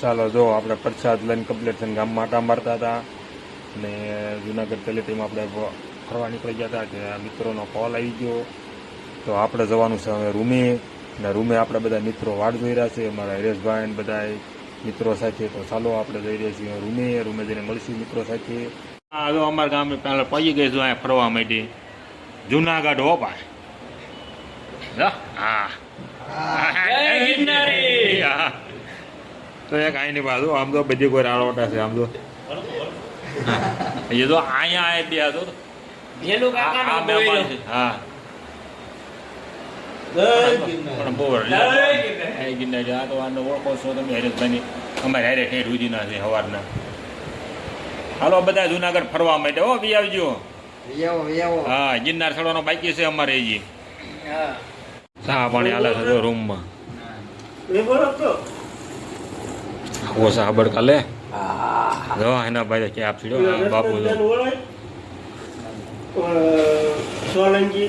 ચાલો જો આપણે પ્રસાદ લઈને કમ્પ્લીટ થઈને ગામમાં આટા મારતા હતા અને જુનાગઢ તલેટીમાં આપણે ફરવા નીકળી ગયા હતા કે આ મિત્રોનો કોલ આવી ગયો. તો આપણે જવાનું છે હવે રૂમે અને રૂમે આપણે બધા મિત્રો વાટ જોઈ રહ્યા છે અમારા હરેશભાઈ બધા મિત્રો સાથે. તો ચાલો આપણે જઈ રહ્યા છીએ રૂમે રૂમે જઈને મળશું મિત્રો સાથે. હા જો અમારા ગામે પહેલાં પડી ગઈ છું અહીંયા ફરવા માટે. જુનાગઢ હો ભાઈ. હા. હા જય ગિરનારી! હા. તો કાંઈ નહીં પાછું. આમ તો બધી કોઈ રાળોટા છે આમ તો. એ તો અહીંયા બે હતો આ- આ કાકાનો મહેમાન બોયલો. છે. હા. ઓળખો છો તમે હરેશભાઈની. અમારે હારે ઠેઠ સુધીના છે સવારના હાલો બધા જુનાગઢ ફરવા માટે. હો બી આવજો. હા ગિરનાર ચડવાનો બાકી છે અમારે હા. ચા પાણી હાલે છે રૂમમાં. ઓછા ખબર લે. જો એના ભાઈ કે આપશી જો. આ બાપુ સોલંકી.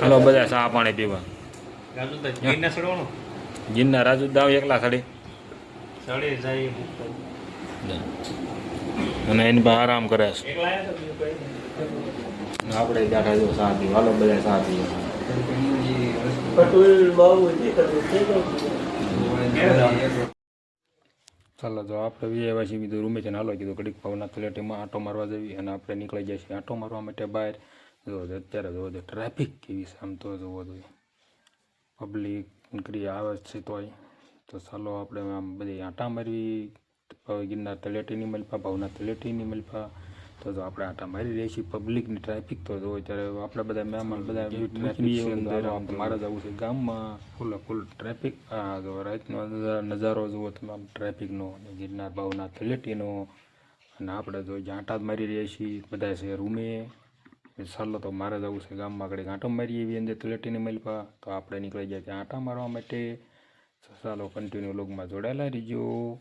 હાલો બધા ચા પાણી પીવા. ગિરનાર રાજુ દાવ એકલા સડી. ચડે જાય. અને એની પાસે આરામ કરે. છે? આપણે બેઠા જો સાથી હાલો બધા ચા ચાલો, જો આપણે વીએ છીએ કીધું રૂમે છે હાલો, કીધું ઘડીક ભાવના તલેટીમાં આંટો મારવા જવી અને આપણે નીકળી જાય છે આંટો મારવા માટે બહાર. જો તો અત્યારે જોવો તો ટ્રાફિક કેવી છે, આમ તો જોવો જોઈએ. પબ્લિક નીકળી આવે છે તોય. તો ચાલો, આપણે આમ બધી આંટા મારવી, ગિરનાર તલેટીની મલપા ભાવના તલેટીની મલપા તો જો આપણે આંટા મારી રહી છીએ પબ્લિકની ટ્રાફિક તો હોય ત્યારે આપણે બધા મહેમાન બધા ટ્રાફિક મારે જવું છે ગામમાં. ફૂલ ફૂલ ટ્રાફિક જો રાતનો નજા- નજારો જુઓ તમે આમ ટ્રાફિકનો ગિરનાર ભાવના થલેટીનો. અને આપણે જો આંટા જ મારી રહ્યા છીએ બધા છે રૂમે. ચાલો તો મારે જવું છે ગામમાં આગળ આંટો મારી એવી અંદર તલેટીને મલપા તો આપણે નીકળી જાય ત્યાં આંટા મારવા માટે. સાલો ચાલો કન્ટિન્યુ લોગમાં જોડાયેલા રહીજો.